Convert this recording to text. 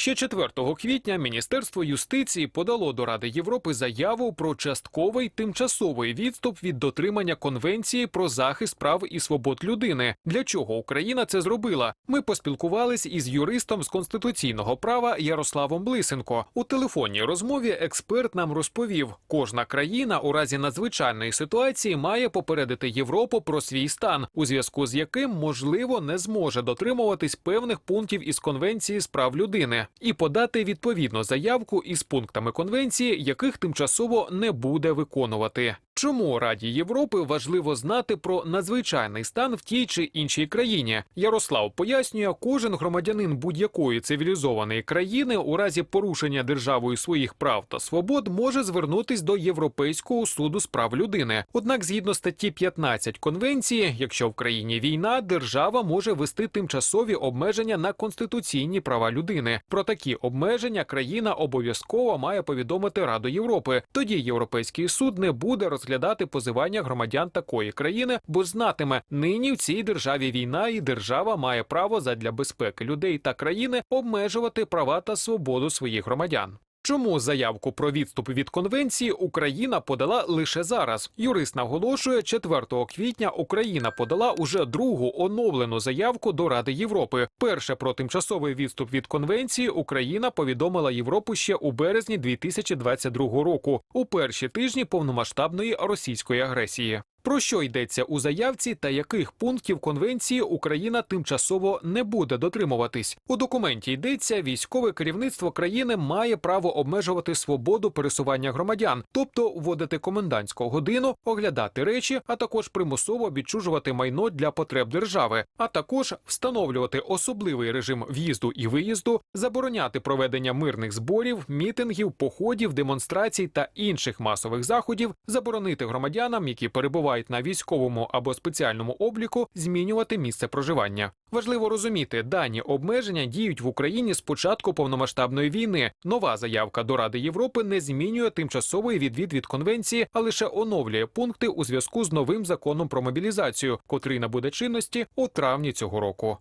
Ще 4 квітня Міністерство юстиції подало до Ради Європи заяву про частковий тимчасовий відступ від дотримання конвенції про захист прав і свобод людини. Для чого Україна це зробила? Ми поспілкувались із юристом з конституційного права Ярославом Блисенко. У телефонній розмові експерт нам розповів: кожна країна у разі надзвичайної ситуації має попередити Європу про свій стан, у зв'язку з яким можливо не зможе дотримуватись певних пунктів із конвенції з прав людини, і подати відповідну заявку із пунктами конвенції, яких тимчасово не буде виконувати. Чому Раді Європи важливо знати про надзвичайний стан в тій чи іншій країні? Ярослав пояснює, кожен громадянин будь-якої цивілізованої країни у разі порушення державою своїх прав та свобод може звернутись до Європейського суду з прав людини. Однак, згідно статті 15 конвенції, якщо в країні війна, держава може вести тимчасові обмеження на конституційні права людини. Про такі обмеження країна обов'язково має повідомити Раду Європи. Тоді Європейський суд не буде розглядати позивання громадян такої країни, бо знатиме, нині в цій державі війна, і держава має право задля безпеки людей та країни обмежувати права та свободу своїх громадян. Чому заявку про відступ від конвенції Україна подала лише зараз? Юрист наголошує, 4 квітня Україна подала уже другу оновлену заявку до Ради Європи. Перше про тимчасовий відступ від конвенції Україна повідомила Європу ще у березні 2022 року, у перші тижні повномасштабної російської агресії. Про що йдеться у заявці та яких пунктів конвенції Україна тимчасово не буде дотримуватись? У документі йдеться, військове керівництво країни має право обмежувати свободу пересування громадян, тобто вводити комендантську годину, оглядати речі, а також примусово відчужувати майно для потреб держави, а також встановлювати особливий режим в'їзду і виїзду, забороняти проведення мирних зборів, мітингів, походів, демонстрацій та інших масових заходів, заборонити громадянам, які перебувають на військовому або спеціальному обліку, змінювати місце проживання. Важливо розуміти, дані обмеження діють в Україні з початку повномасштабної війни. Нова заявка до Ради Європи не змінює тимчасовий відвід від конвенції, а лише оновлює пункти у зв'язку з новим законом про мобілізацію, котрий набуде чинності у травні цього року.